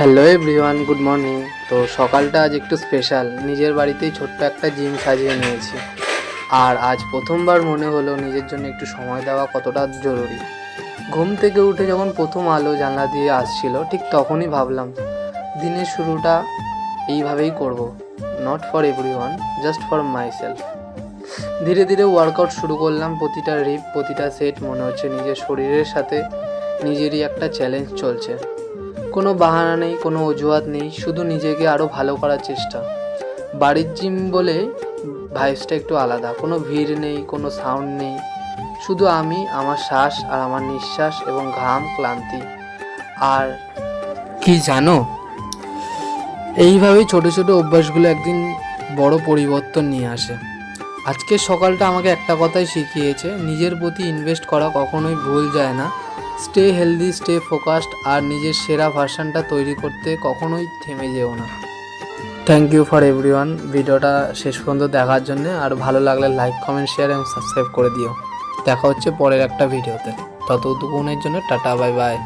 Hello everyone, good morning. তো সকালটা আজ একটু স্পেশাল। নিজের বাড়িতেই ছোট্ট একটা জিম সাজিয়ে নিয়েছি। আর আজ প্রথমবার মনে হলো নিজের জন্য একটু সময় দেওয়া কতটা জরুরি। ঘুম থেকে উঠে যখন প্রথম আলো জানলা দিয়ে আসছিল, ঠিক তখনই ভাবলাম, দিনের শুরুটা এইভাবেই করব। Not for everyone just for myself ধীরে ধীরে ওয়ার্কআউট শুরু করলাম। প্রতিটা রিপ প্রতিটা সেট মনে হচ্ছে নিজের শরীরের সাথে নিজেরই একটা চ্যালেঞ্জ চলছে। কোনো বাহানা নেই, কোনো অজুহাত নেই, শুধু নিজেকে আরও ভালো করার চেষ্টা। বাড়ির জিম বলে ভাইবসটা একটু আলাদা। কোনো ভিড় নেই, কোনো সাউন্ড নেই। শুধু আমি, আমার শ্বাস আর আমার নিঃশ্বাস এবং ঘাম ক্লান্তি। আর কি জানো? এইভাবেই ছোট ছোট অভ্যাসগুলো একদিন বড় পরিবর্তন নিয়ে আসে। আজকের সকালটা আমাকে একটা কথাই শিখিয়েছে, নিজের প্রতি ইনভেস্ট করা কখনোই ভুল যায় না। স্টে হেলদি, স্টে ফোকাসড আর নিজের সেরা ভার্সানটা তৈরি করতে কখনোই থেমে যেও না। থ্যাংক ইউ ফর এভরিওয়ান ভিডিওটা শেষ পর্যন্ত দেখার জন্য আর ভালো লাগলে লাইক কমেন্ট শেয়ার এবং সাবস্ক্রাইব করে দিও। দেখা হচ্ছে পরের একটা ভিডিওতে। ততটুকুনের জন্য টাটা বাই বাই